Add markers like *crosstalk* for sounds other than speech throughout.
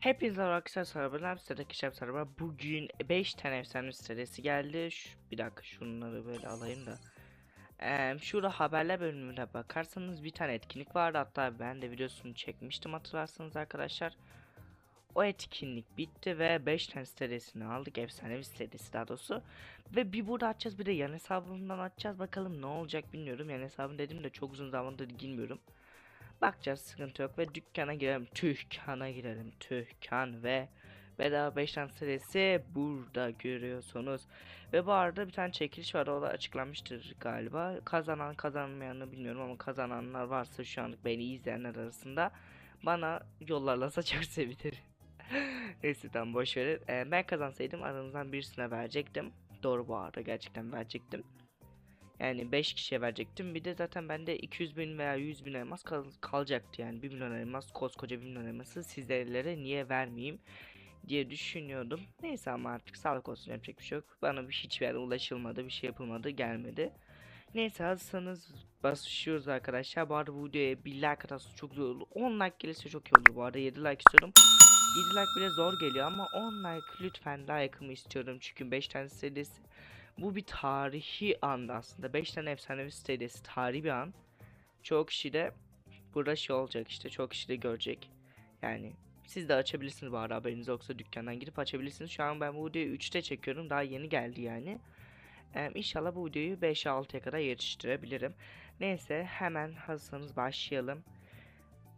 Hepinize arkadaşlar sarıbalar sitedeki şef sarıba bugün 5 tane efsane sitesi geldi. Şu, bir dakika şunları böyle alayım da. Ee, şurada haberler bölümüne bakarsanız bir tane etkinlik vardı. Hatta ben de videosunu çekmiştim hatırlarsanız arkadaşlar. O etkinlik bitti ve 5 tane sitesini aldık. Efsanevi sitesi daha doğrusu. Ve bir burada açacağız bir de yan hesabımdan açacağız. Bakalım ne olacak bilmiyorum. Yan hesabım dedim de çok uzun zamandır girmiyorum Bakacağız sıkıntı yok ve dükkana girelim. Tühkana girelim. Tühkan ve bedava 5 tane serisi burada görüyorsunuz. Ve bu arada bir tane çekiliş var o da açıklanmıştır galiba. Kazanan kazanmayanı bilmiyorum ama kazananlar varsa şu anlık beni izleyenler arasında bana yollarlarsa *laughs* çok sevinirim. *laughs* Neyse tamam boş verin. Ee, ben kazansaydım aranızdan birisine verecektim. Doğru bu arada gerçekten verecektim. Yani 5 kişiye verecektim. Bir de zaten bende 200 bin veya 100 bin elmas kal kalacaktı. Yani 1 milyon elmas, koskoca 1 milyon elması sizlere niye vermeyeyim diye düşünüyordum. Neyse ama artık sağlık olsun yapacak bir şey yok. Bana bir hiçbir yere ulaşılmadı, bir şey yapılmadı, gelmedi. Neyse hazırsanız başlıyoruz arkadaşlar. Bu arada bu videoya bir like atarsanız çok güzel olur. 10 like gelirse çok iyi olur. Bu arada 7 like istiyorum. 7 like bile zor geliyor ama 10 like lütfen like'ımı istiyorum. Çünkü 5 tane serisi bu bir tarihi an aslında. 5 tane efsanevi sitesi tarihi bir an. Çok kişi de burada şey olacak işte çok kişi de görecek. Yani siz de açabilirsiniz bu arada haberiniz yoksa dükkandan gidip açabilirsiniz. Şu an ben bu videoyu 3'te çekiyorum. Daha yeni geldi yani. Ee, inşallah bu videoyu 5'e 6'ya kadar yetiştirebilirim. Neyse hemen hazırsanız başlayalım.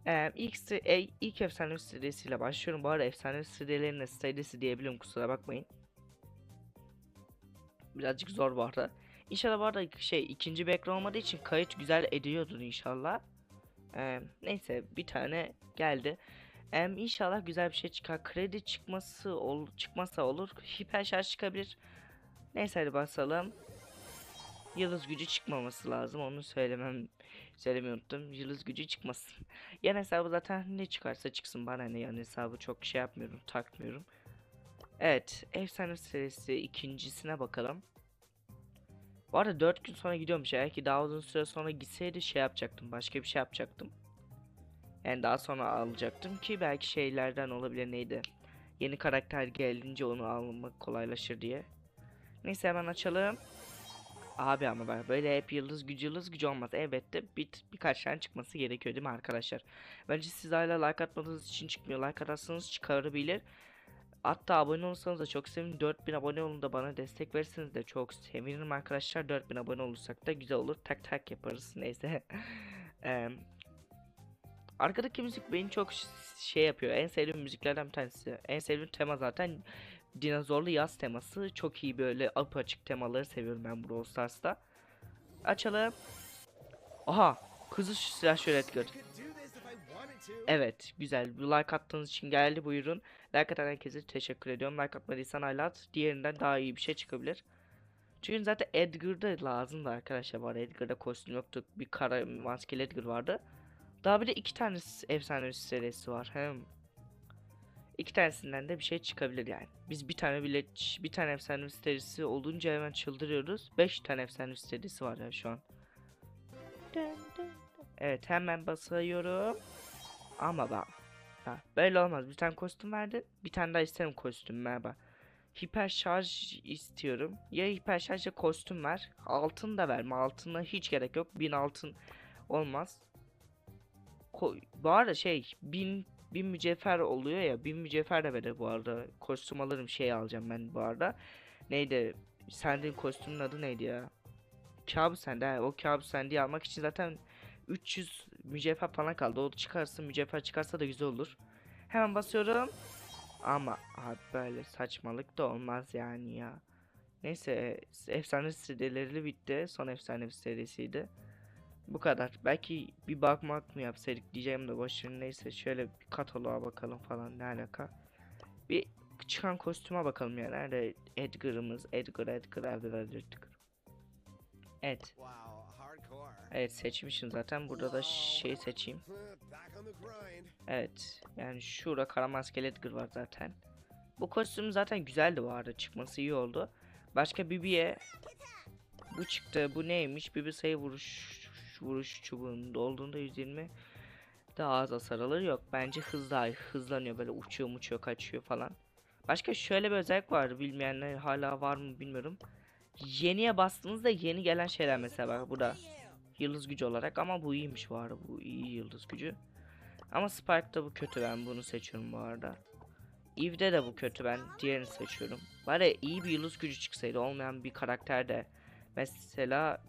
Ee, ilk, e, ilk efsanevi sitesiyle başlıyorum. Bu arada efsanevi sitelerine sitesi diyebilirim kusura bakmayın. Birazcık zor bu arada. İnşallah bu arada şey ikinci background olmadığı için kayıt güzel ediyordur inşallah. Ee, neyse bir tane geldi. Em inşallah güzel bir şey çıkar. Kredi çıkması ol çıkmazsa olur. Hiper şarj çıkabilir. Neyse hadi basalım. Yıldız gücü çıkmaması lazım. Onu söylemem söylemeyi unuttum. Yıldız gücü çıkmasın. *laughs* Yan hesabı zaten ne çıkarsa çıksın bana ne yan hesabı çok şey yapmıyorum, takmıyorum. Evet, efsane serisi ikincisine bakalım. Bu arada 4 gün sonra gidiyormuş. Eğer ki daha uzun süre sonra gitseydi şey yapacaktım. Başka bir şey yapacaktım. Yani daha sonra alacaktım ki belki şeylerden olabilir neydi. Yeni karakter gelince onu almak kolaylaşır diye. Neyse hemen açalım. Abi ama ben böyle hep yıldız gücü yıldız gücü olmaz. Elbette bir, birkaç tane çıkması gerekiyor değil mi arkadaşlar? Bence siz hala like atmadığınız için çıkmıyor. Like atarsanız çıkarabilir. Hatta abone olursanız da çok sevinirim. 4000 abone olun da bana destek verirseniz de çok sevinirim arkadaşlar. 4000 abone olursak da güzel olur. Tak tak yaparız. *laughs* Neyse. Eee, arkadaki müzik beni çok şey yapıyor. En sevdiğim müziklerden bir tanesi. En sevdiğim tema zaten dinozorlu yaz teması. Çok iyi böyle apaçık temaları seviyorum ben Brawl Stars'ta. Açalım. Aha. Kızı şu silah şöyle Edgar. Evet güzel. Like attığınız için geldi buyurun. Like atan herkese teşekkür ediyorum. Like atmadıysan hala at. Diğerinden daha iyi bir şey çıkabilir. Çünkü zaten Edgar'da lazımdı arkadaşlar. Arada Edgar'da kostüm yoktu. Bir kara maskeli Edgar vardı. Daha bir de iki tane efsane serisi var. Hem iki tanesinden de bir şey çıkabilir yani. Biz bir tane bile bir tane efsane serisi olunca hemen çıldırıyoruz. Beş tane efsane serisi var ya şu an. Evet hemen basıyorum. Ama bak. Ha, böyle olmaz. Bir tane kostüm verdi. Bir tane daha isterim kostüm merhaba. Hiper şarj istiyorum. Ya hiper şarj ya kostüm ver. Altın da verme. Altına hiç gerek yok. Bin altın olmaz. Ko bu arada şey bin bin mücevher oluyor ya. Bin mücevher de verir bu arada. Kostüm alırım şey alacağım ben bu arada. Neydi? Sendin kostümün adı neydi ya? Kabus sende. O kabus sendi almak için zaten 300 mücevher falan kaldı. O çıkarsın mücevher çıkarsa da güzel olur. Hemen basıyorum. Ama abi böyle saçmalık da olmaz yani ya. Neyse efsane serileri bitti. Son efsane serisiydi. Bu kadar. Belki bir bakmak mı yapsaydık diyeceğim de boşver. Neyse şöyle bir kataloğa bakalım falan ne alaka. Bir çıkan kostüme bakalım yani. Nerede Edgar'ımız? Edgar, Edgar, Edgar, Edgar. Evet. Wow. Evet seçmişim zaten. Burada da şey seçeyim. Evet. Yani şurada kara maskeli Edgar var zaten. Bu kostüm zaten güzeldi bu arada. Çıkması iyi oldu. Başka Bibi'ye bu çıktı. Bu neymiş? Bibi sayı vuruş vuruş çubuğunda olduğunda 120 daha az hasar alır yok. Bence hız daha iyi. hızlanıyor böyle uçuyor uçuyor kaçıyor falan. Başka şöyle bir özellik var bilmeyenler hala var mı bilmiyorum. Yeniye bastığınızda yeni gelen şeyler mesela bak burada yıldız gücü olarak ama bu iyiymiş bu arada bu iyi yıldız gücü. Ama Spark'ta bu kötü ben bunu seçiyorum bu arada. Eve'de de bu kötü ben diğerini seçiyorum. Bari iyi bir yıldız gücü çıksaydı olmayan bir karakter de mesela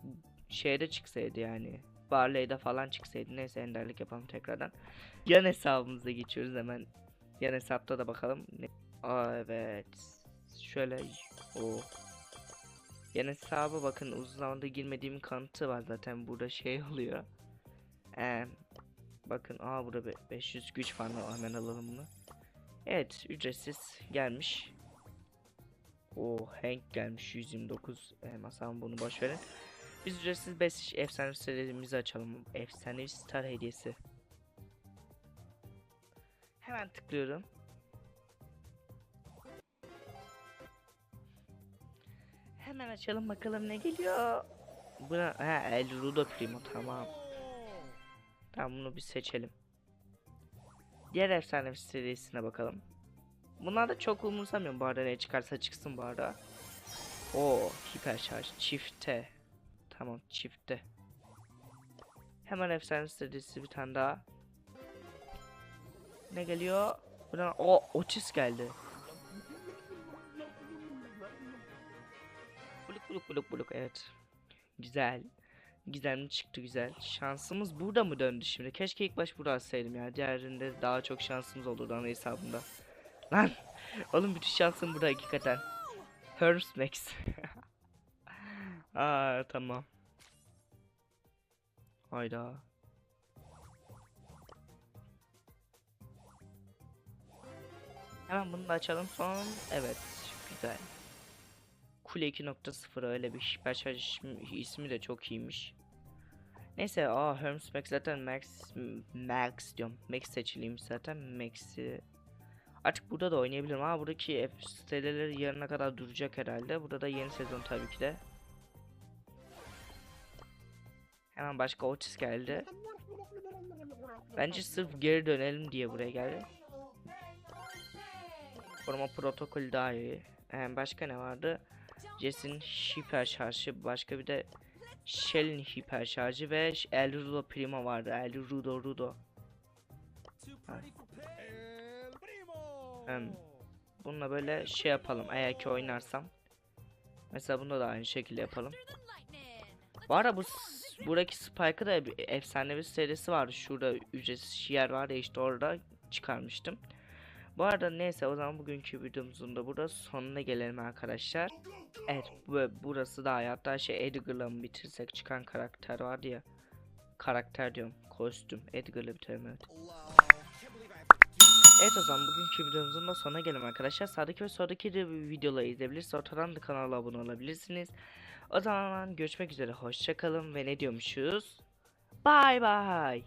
şeyde çıksaydı yani. Barley'de falan çıksaydı. Neyse enderlik yapalım tekrardan. Yan hesabımıza geçiyoruz hemen. Yan hesapta da bakalım. Aa evet. Şöyle o. Yan hesaba bakın uzun zamandır girmediğim kanıtı var zaten burada şey *laughs* oluyor. Ee, bakın aa burada be- 500 güç falan var. hemen alalım bunu. Evet ücretsiz gelmiş. O Hank gelmiş 129 elmas ama bunu boş verin. Biz ücretsiz 5 efsane serilerimizi açalım. Efsane star hediyesi. Hemen tıklıyorum. Hemen açalım bakalım ne geliyor. Buna ha El Rudo Primo tamam. Tamam bunu bir seçelim. Diğer efsane serisine bakalım. Bunlar da çok umursamıyorum bu arada ne çıkarsa çıksın bu arada. O hiper şarj çifte. Tamam çifte. Hemen efsane serisi bir tane daha. Ne geliyor? Buradan o Otis geldi. Buluk buluk buluk evet. Güzel. Gizemli çıktı güzel. Şansımız burada mı döndü şimdi? Keşke ilk baş burada alsaydım ya. Diğerinde daha çok şansımız olurdu ana hesabında. Lan! *laughs* Oğlum bütün şansım burada hakikaten. Herms Max. *laughs* Aa tamam. Hayda. Hemen bunu da açalım son. Evet, güzel. Kule 2.0 öyle bir hiper şarj ismi, de çok iyiymiş. Neyse, aa Hermes Max zaten Max Max diyorum. Max seçiliymiş zaten. Max'i Artık burada da oynayabilirim ama buradaki siteleri yarına kadar duracak herhalde. Burada da yeni sezon tabii ki de. Hemen başka Otis geldi. Bence sırf geri dönelim diye buraya geldi. Koruma protokolü daha iyi. Ee, başka ne vardı? Jesse'nin hiper şarjı, başka bir de Shell'in hiper şarjı ve El Rudo Primo vardı. El Rudo Rudo. Hem bununla böyle şey yapalım eğer ki oynarsam. Mesela bunda da aynı şekilde yapalım. Bu ara bu buradaki Spike'ı da bir efsanevi serisi vardı. Şurada ücretsiz yer var ya işte orada çıkarmıştım. Bu arada neyse o zaman bugünkü videomuzun da burada sonuna gelelim arkadaşlar. Evet bu, burası da hayatta şey Edgar'la mı bitirsek çıkan karakter vardı ya. Karakter diyorum kostüm Edgar'la bitirelim evet. Evet o zaman bugünkü videomuzun da sonuna gelelim arkadaşlar. Sağdaki ve soldaki de videoları izleyebilirsiniz. Ortadan da kanala abone olabilirsiniz. O zaman görüşmek üzere. Hoşçakalın ve ne diyormuşuz? Bye bye.